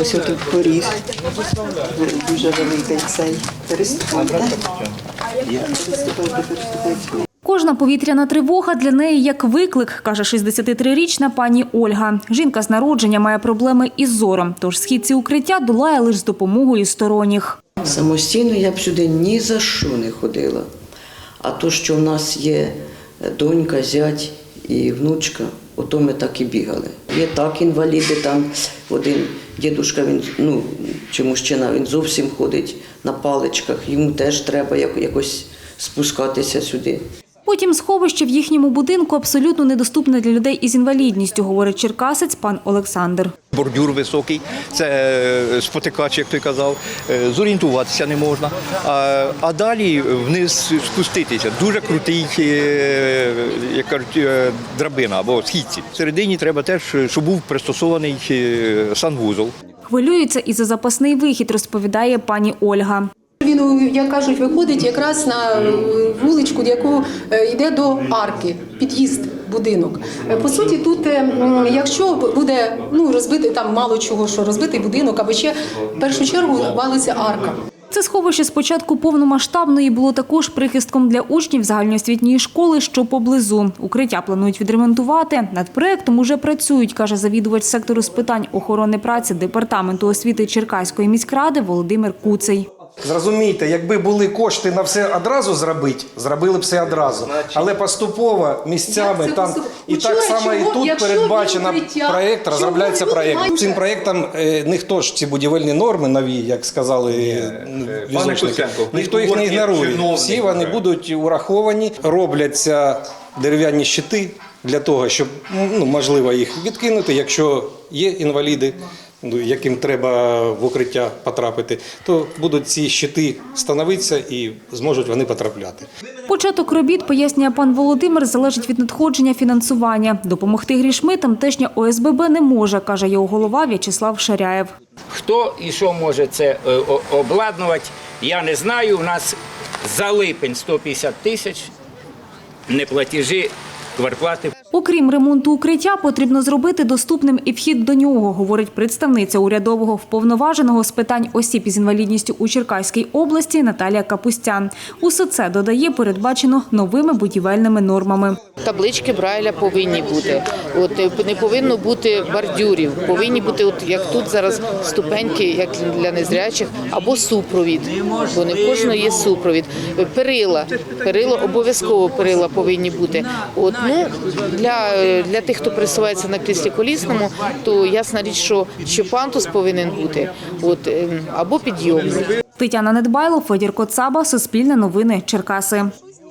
Ось тут поріг. Дуже великий цей. Переступайте. Кожна повітряна тривога для неї як виклик, каже 63-річна пані Ольга. Жінка з народження має проблеми із зором, тож східці укриття долає лише з допомогою сторонніх. Самостійно я б сюди ні за що не ходила. А то, що в нас є донька, зять і внучка, ото ми так і бігали. Є так інваліди, там один дідушка, він ну чи мужчина, він зовсім ходить на паличках. Йому теж треба якось спускатися сюди. Потім сховище в їхньому будинку абсолютно недоступне для людей із інвалідністю, говорить черкасець пан Олександр. Бордюр високий, це е, спотикач, як той казав, е, зорієнтуватися не можна. А, а далі вниз спуститися. Дуже крутий, е, як кажуть, драбина або східці. Всередині треба теж, щоб був пристосований санвузол. Хвилюється і за запасний вихід, розповідає пані Ольга. Він, як кажуть, виходить якраз на е, вуличку, яку е, йде до арки, під'їзд, будинок. Е, По суті, тут, якщо буде ну, розбитий там мало чого, що розбитий будинок, або ще в першу чергу валиться арка. Це сховище з початку повномасштабної було також прихистком для учнів загальноосвітньої школи, що поблизу. Укриття планують відремонтувати. Над проектом уже працюють, каже завідувач сектору з питань охорони праці департаменту освіти Черкаської міськради Володимир Куций. Зрозумійте, якби були кошти на все одразу зробити, зробили б все одразу. Але поступово місцями там і так само і тут передбачено є проєкт, розробляється люди проєкт. Цим проєктом е, ніхто ж ці будівельні норми нові, як сказали е, візочники, ніхто їх не ігнорує. Всі вони будуть ураховані, робляться дерев'яні щити для того, щоб ну, можливо їх відкинути, якщо є інваліди. Ну, Яким треба в укриття потрапити, то будуть ці щити становитися і зможуть вони потрапляти. Початок робіт, пояснює пан Володимир, залежить від надходження фінансування. Допомогти грішми тамтешня ОСББ не може, каже його голова В'ячеслав Шаряєв. Хто і що може це е, обладнувати, я не знаю. У нас за липень 150 тисяч неплатежі квартплати. Окрім ремонту укриття, потрібно зробити доступним і вхід до нього, говорить представниця урядового вповноваженого з питань осіб із інвалідністю у Черкаській області Наталія Капустян. Усе це додає передбачено новими будівельними нормами. Таблички Брайля повинні бути. От е, не повинно бути бордюрів, повинні бути, от як тут зараз ступеньки, як для незрячих, або супровід. Бо не в кожного є супровід. Перила, перила обов'язково перила повинні бути. От ну для, для тих, хто пересувається на кріслі колісному, то ясна річ, що, що пантус повинен бути, от е, або підйомник. Тетяна Недбайло, Федір Коцаба, Суспільне новини, Черкаси.